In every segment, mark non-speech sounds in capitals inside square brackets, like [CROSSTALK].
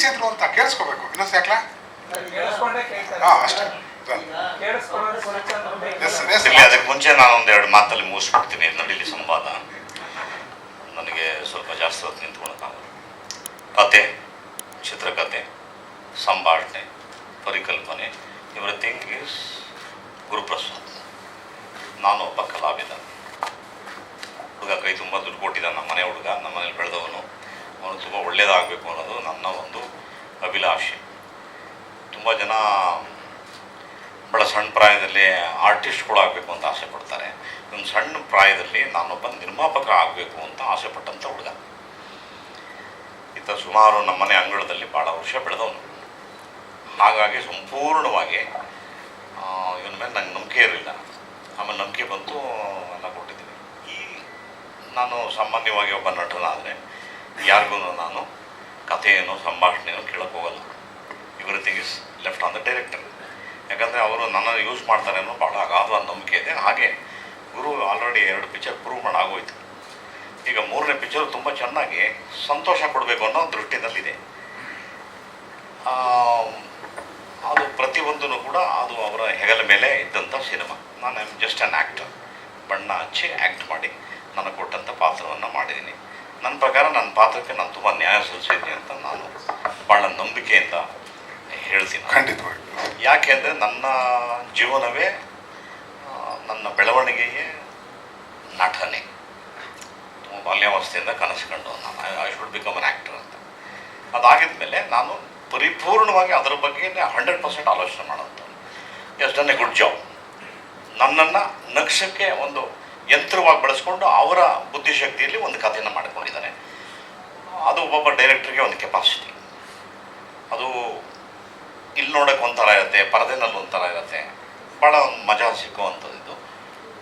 ಇಚ್ಛಿದ್ರು ಅಂತ ಕೇಳಿಸ್ಕೋಬೇಕು. ಇನ್ನೊಂದು ಯಾಕಲ ಕೇಳಿಸ್ಕೊಂಡೇ ಕೇಳ್ತಾರೆ. ಹಾಂ ಅಷ್ಟೇ. ಇಲ್ಲಿ ಅದಕ್ಕೆ ಮುಂಚೆ ನಾನು ಒಂದೆರಡು ಮಾತಲ್ಲಿ ಮುಗಿಸ್ಬಿಡ್ತೀನಿ. ನಡೀಲಿ ಸಂವಾದ. ನನಗೆ ಸ್ವಲ್ಪ ಜಾಸ್ತಿ ಹೊತ್ತು ನಿಂತ್ಕೊಳಕ್ಕಾಗಲ್ಲ ಕತೆ ಚಿತ್ರಕಥೆ ಸಂಭಾಷಣೆ ಪರಿಕಲ್ಪನೆ ಎವ್ರಿಥಿಂಗ್ ಇಸ್ ಗುರುಪ್ರಸಾದ್. ನಾನು ಒಬ್ಬ ಕಲಾವಿದ. ಹುಡುಗ ಕೈ ತುಂಬ ದುಡ್ಡು ಕೊಟ್ಟಿದ್ದ ನಮ್ಮ ಮನೆ ಹುಡುಗ ನಮ್ಮ ಮನೇಲಿ ಬೆಳೆದವನು. ಅವನು ತುಂಬ ಒಳ್ಳೇದಾಗಬೇಕು ಅನ್ನೋದು ನನ್ನ ಒಂದು ಅಭಿಲಾಷೆ ತುಂಬ ಜನ ಬಹಳ ಸಣ್ಣ ಪ್ರಾಯದಲ್ಲಿ ಆರ್ಟಿಸ್ಟ್ಗಳು ಆಗಬೇಕು ಅಂತ ಆಸೆ ಪಡ್ತಾರೆ. ಒಂದು ಸಣ್ಣ ಪ್ರಾಯದಲ್ಲಿ ನಾನೊಬ್ಬ ನಿರ್ಮಾಪಕ ಆಗಬೇಕು ಅಂತ ಆಸೆ ಪಟ್ಟಂಥ ಹುಡುಗ. ಈತ ಸುಮಾರು ನಮ್ಮನೆ ಅಂಗಳದಲ್ಲಿ ಭಾಳ ವರ್ಷ ಬೆಳೆದವನು. ಹಾಗಾಗಿ ಸಂಪೂರ್ಣವಾಗಿ ಇವನ ಮೇಲೆ ನಂಗೆ ನಂಬಿಕೆ ಇರಲಿಲ್ಲ. ಆಮೇಲೆ ನಂಬಿಕೆ ಬಂತು ಎಲ್ಲ ಕೊಟ್ಟಿದ್ದೀನಿ. ಈ, ನಾನು ಸಾಮಾನ್ಯವಾಗಿ ಒಬ್ಬ ನಟನಾದರೆ ಯಾರಿಗೂ ನಾನು ಕಥೆಯನ್ನು, ಸಂಭಾಷಣೆಯನ್ನು ಕೇಳೋಕ್ಕೋಗಲ್ಲ everything is left on the director ಯಾಕಂದರೆ ಅವರು ನನ್ನನ್ನು ಯೂಸ್ ಮಾಡ್ತಾರೆ ಅನ್ನೋ ಭಾಳ ಅಗಾಧ ನಂಬಿಕೆ ಇದೆ. ಹಾಗೆ ಗುರು ಆಲ್ರೆಡಿ ಎರಡು ಪಿಕ್ಚರ್ ಪ್ರೂವ್ ಮಾಡಾಗೋಯ್ತು. ಈಗ ಮೂರನೇ ಪಿಕ್ಚರ್ ತುಂಬ ಚೆನ್ನಾಗಿ ಸಂತೋಷ ಕೊಡಬೇಕು ಅನ್ನೋ ದೃಷ್ಟಿನಲ್ಲಿದೆ. ಅದು ಪ್ರತಿಯೊಂದೂ ಕೂಡ ಅದು ಅವರ ಹೆಗಲ ಮೇಲೆ ಇದ್ದಂಥ ಸಿನಿಮಾ ನಾನು ಐಮ್ ಜಸ್ಟ್ ಆ್ಯನ್ ಆ್ಯಕ್ಟರ್ ಬಣ್ಣ ಹಚ್ಚಿ ಆ್ಯಕ್ಟ್ ಮಾಡಿ ನನಗೆ ಕೊಟ್ಟಂಥ ಪಾತ್ರವನ್ನು ಮಾಡಿದ್ದೀನಿ. ನನ್ನ ಪ್ರಕಾರ ನನ್ನ ಪಾತ್ರಕ್ಕೆ ನಾನು ತುಂಬ ನ್ಯಾಯ ಸಲ್ಲಿಸಿದ್ದೀನಿ ಅಂತ ನಾನು ಭಾಳ ನಂಬಿಕೆಯಿಂದ ಹೇಳ್ತೀನಿ. ಖಂಡಿತವಾಗಿ. ಯಾಕೆ ಅಂದರೆ ನನ್ನ ಜೀವನವೇ ನನ್ನ ಬೆಳವಣಿಗೆಯೇ ನಟನೆ. ಬಾಲ್ಯಾವಸ್ಥೆಯಿಂದ ಕನಸು ಕಂಡು ನಾನು I should become an actor ಅಂತ. ಅದಾಗಿದ ಮೇಲೆ ನಾನು ಪರಿಪೂರ್ಣವಾಗಿ ಅದರ ಬಗ್ಗೆ ಹಂಡ್ರೆಡ್ ಪರ್ಸೆಂಟ್ ಆಲೋಚನೆ ಮಾಡೋದು yes done a good job ನನ್ನನ್ನು ನಕ್ಷಕ್ಕೆ ಒಂದು ಯಂತ್ರವಾಗಿ ಬಳಸ್ಕೊಂಡು ಅವರ ಬುದ್ಧಿಶಕ್ತಿಯಲ್ಲಿ ಒಂದು ಕಥೆಯನ್ನು ಮಾಡಿಕೊಂಡಿದ್ದಾರೆ. ಅದು ಒಬ್ಬೊಬ್ಬ ಡೈರೆಕ್ಟ್ರಿಗೆ ಒಂದು ಕೆಪಾಸಿಟಿ ಅದು ಇಲ್ಲಿ ನೋಡೋಕೆ ಒಂಥರ ಇರುತ್ತೆ, ಪರದೆನಲ್ಲಿ ಒಂಥರ ಇರುತ್ತೆ. ಭಾಳ ಒಂದು ಮಜಾ ಸಿಕ್ಕುವಂಥದ್ದು ಇದು.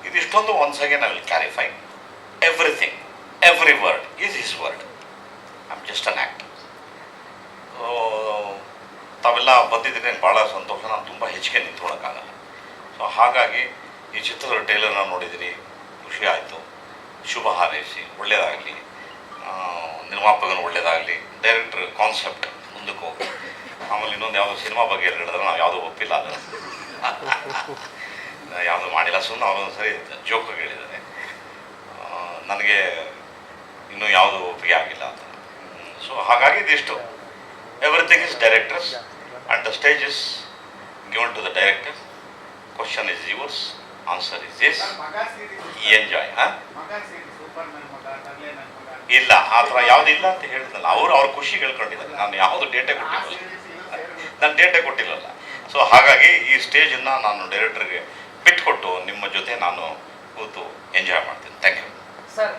ಇದಿಷ್ಟೊಂದು once again I will clarify everything every word is his word I am just an act ತಾವೆಲ್ಲ ಬಂದಿದ್ದೀನಿ ಭಾಳ ಸಂತೋಷ, ನಾನು ತುಂಬ ಹೆಚ್ಚಿಗೆ ನಿಂತ್ಕೊಳ್ಳೋಕ್ಕಾಗಲ್ಲ ಸೊ ಹಾಗಾಗಿ ಈ ಚಿತ್ರದ ಟೈಲರ್ನ ನೋಡಿದ್ದೀನಿ ಖುಷಿ ಆಯಿತು. ಶುಭ ಹಾರೈಸಿ. ಒಳ್ಳೆಯದಾಗಲಿ ನಿರ್ಮಾಪಕನು ಒಳ್ಳೆಯದಾಗಲಿ ಡೈರೆಕ್ಟ್ರ್ ಕಾನ್ಸೆಪ್ಟ್ ಮುಂದಕ್ಕೆ ಹೋಗಿ. ಆಮೇಲೆ ಇನ್ನೊಂದು ಯಾವುದೋ ಸಿನಿಮಾ ಬಗ್ಗೆ ಹೇಳಿದ್ರೆ ನಾವು ಯಾವುದೂ ಒಪ್ಪಿಲ್ಲ ಅದು. [LAUGHS] ಯಾವುದೂ ಮಾಡಿಲ್ಲ. ಸುಮ್ಮನೆ ಅವರೊಂದು ಸರಿ ಜೋಕಾಗಿ ಹೇಳಿದ್ದಾರೆ ನನಗೆ ಇನ್ನೂ ಯಾವುದು ಒಪ್ಪಿಗೆ ಆಗಿಲ್ಲ ಅಂತ. ಸೊ ಹಾಗಾಗಿ ಇದಿಷ್ಟು. Everything is directors and the stage is given to the director question is yours answer is this ಮಗ ಎಂಜಾಯ್ ಹಾಂ? ಇಲ್ಲ ಆ ಥರ ಯಾವುದಿಲ್ಲ ಅಂತ ಹೇಳಿದ್ನಲ್ಲ. ಅವರು ಅವ್ರ ಖುಷಿ ಹೇಳ್ಕೊಂಡಿದ್ದಾರೆ. ನಾನು ಯಾವುದು ಡೇಟೇ ಕೊಟ್ಟಿದ್ದೆ ಕೊಟ್ಟಿಲ್ಲ. ನಾನು ಡೇಟೇ ಕೊಟ್ಟಿಲ್ಲಲ್ಲ. ಸೊ ಹಾಗಾಗಿ ಈ ಸ್ಟೇಜನ್ನು ನಾನು ಡೈರೆಕ್ಟರ್ಗೆ ಬಿಟ್ಕೊಟ್ಟು ನಿಮ್ಮ ಜೊತೆ ನಾನು ಕೂತು ಎಂಜಾಯ್ ಮಾಡ್ತೀನಿ. Thank you sir